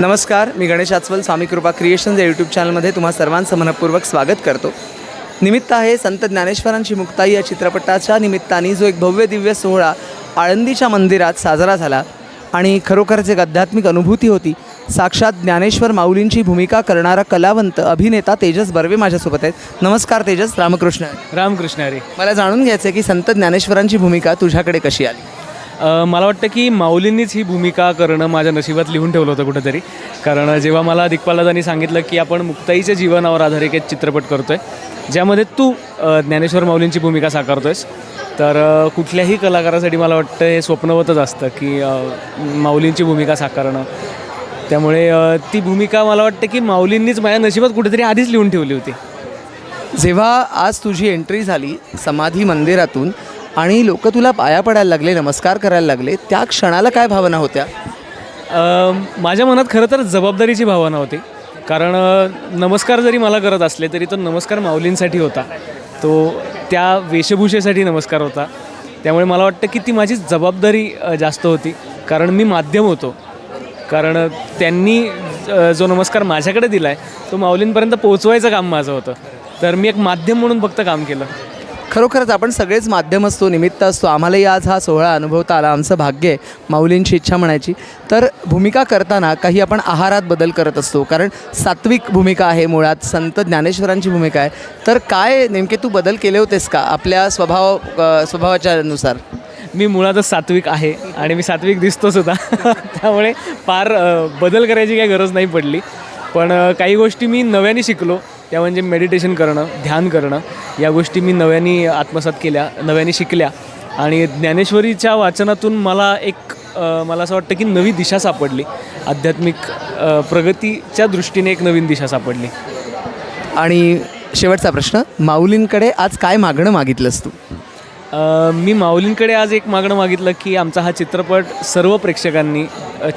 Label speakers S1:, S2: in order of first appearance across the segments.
S1: नमस्कार मी गणेश आचवल स्वामी कृपा क्रिएशन्स या यूट्यूब चॅनलमध्ये तुम्हा सर्वांचं मनपूर्वक स्वागत करतो. निमित्त आहे संत ज्ञानेश्वरांची मुक्ताई या चित्रपटाच्या निमित्ताने जो एक भव्य दिव्य सोहळा आळंदीच्या मंदिरात साजरा झाला आणि खरोखरच एक आध्यात्मिक अनुभूती होती. साक्षात ज्ञानेश्वर माऊलींची भूमिका करणारा कलावंत अभिनेता तेजस बर्वे माझ्यासोबत आहेत. नमस्कार तेजस रामकृष्ण.
S2: रामकृष्ण हरी.
S1: मला जाणून घ्यायचं आहे की संत ज्ञानेश्वरांची भूमिका तुझ्याकडे कशी आली?
S2: मला वाटतं की माऊलींनीच ही भूमिका करणं माझ्या नशिबात लिहून ठेवलं होतं कुठेतरी. कारण जेव्हा मला दिग्पालदादांनी सांगितलं की आपण मुक्ताईच्या जीवनावर आधारित एक चित्रपट करतो आहे ज्यामध्ये तू ज्ञानेश्वर माऊलींची भूमिका साकारतो आहेस तर कुठल्याही कलाकारासाठी मला वाटतं हे स्वप्नवतच असतं की माऊलींची भूमिका साकारणं. त्यामुळे ती भूमिका मला वाटतं की माऊलींनीच माझ्या नशिबात कुठेतरी आधीच लिहून ठेवली होती.
S1: जेव्हा आज तुझी एंट्री झाली समाधी मंदिरातून आणि लोक तुला पाया पडायला लागले नमस्कार करायला लागले त्या क्षणाला काय भावना होत्या?
S2: माझ्या मनात खरं तर जबाबदारीची भावना होती. कारण नमस्कार जरी मला करत असले तरी तो नमस्कार माऊलींसाठी होता. तो त्या वेशभूषेसाठी नमस्कार होता. त्यामुळे मला वाटतं की ती माझी जबाबदारी जास्त होती. कारण मी माध्यम होतो. कारण त्यांनी जो नमस्कार माझ्याकडे दिला आहे तो माऊलींपर्यंत पोहोचवायचं काम माझं होतं. तर मी एक माध्यम म्हणून फक्त काम केलं.
S1: खरोखरच आपण सगळेच माध्यम असतो निमित्त असतो. आम्हालाही आज हा सोहळा अनुभवता आला आमचं भाग्य आहे माऊलींची इच्छा म्हणायची. तर भूमिका करताना काही आपण आहारात बदल करत असतो कारण सात्विक भूमिका आहे मुळात संत ज्ञानेश्वरांची भूमिका आहे. तर काय नेमके तू बदल केले होतेस का आपल्या स्वभाव स्वभावाच्यानुसार स्वभावाच्या नुसार
S2: मी मुळातच सात्विक आहे आणि मी सात्विक दिसतो सुद्धा त्यामुळे फार बदल करायची काही गरज नाही पडली. पण काही गोष्टी मी नव्याने शिकलो. त्या म्हणजे मेडिटेशन करणं ध्यान करणं या गोष्टी मी नव्याने आत्मसात केल्या नव्याने शिकल्या. आणि ज्ञानेश्वरीच्या वाचनातून मला एक मला असं वाटतं की नवी दिशा सापडली. आध्यात्मिक प्रगतीच्या दृष्टीने एक नवीन दिशा सापडली.
S1: आणि शेवटचा प्रश्न माऊलींकडे आज काय मागणं मागितलंस तू?
S2: मी माऊलींकडे आज एक मागणं मागितलं की आमचा हा चित्रपट सर्व प्रेक्षकांनी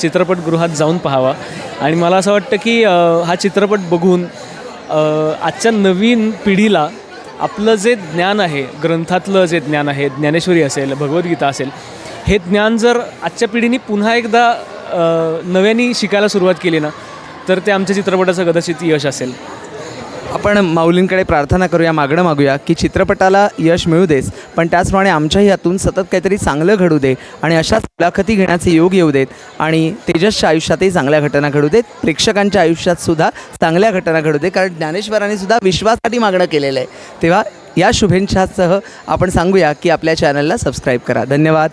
S2: चित्रपटगृहात जाऊन पाहावा. आणि मला असं वाटतं की हा चित्रपट बघून आजच्या नवीन पिढीला आपलं जे ज्ञान आहे ग्रंथातलं जे ज्ञान आहे ज्ञानेश्वरी असेल भगवद्गीता असेल हे ज्ञान जर आजच्या पिढीने पुन्हा एकदा नव्याने शिकायला सुरुवात केली ना तर ते आमच्या चित्रपटाचं कदाचित यश असेल.
S1: आपण माऊलींकडे प्रार्थना करूया मागणं मागूया की चित्रपटाला यश मिळू देस पण त्याचप्रमाणे आमच्याही हातून सतत काहीतरी चांगलं घडू दे आणि अशाच मुलाखती घेण्याचे योग येऊ देत आणि तेजसच्या आयुष्यातही चांगल्या घटना घडू देत प्रेक्षकांच्या आयुष्यात सुद्धा चांगल्या घटना घडू दे कारण ज्ञानेश्वरांनी सुद्धा विश्वासाठी मागणं केलेलं आहे. तेव्हा या शुभेच्छासह आपण सांगूया की आपल्या चॅनलला सबस्क्राईब करा. धन्यवाद.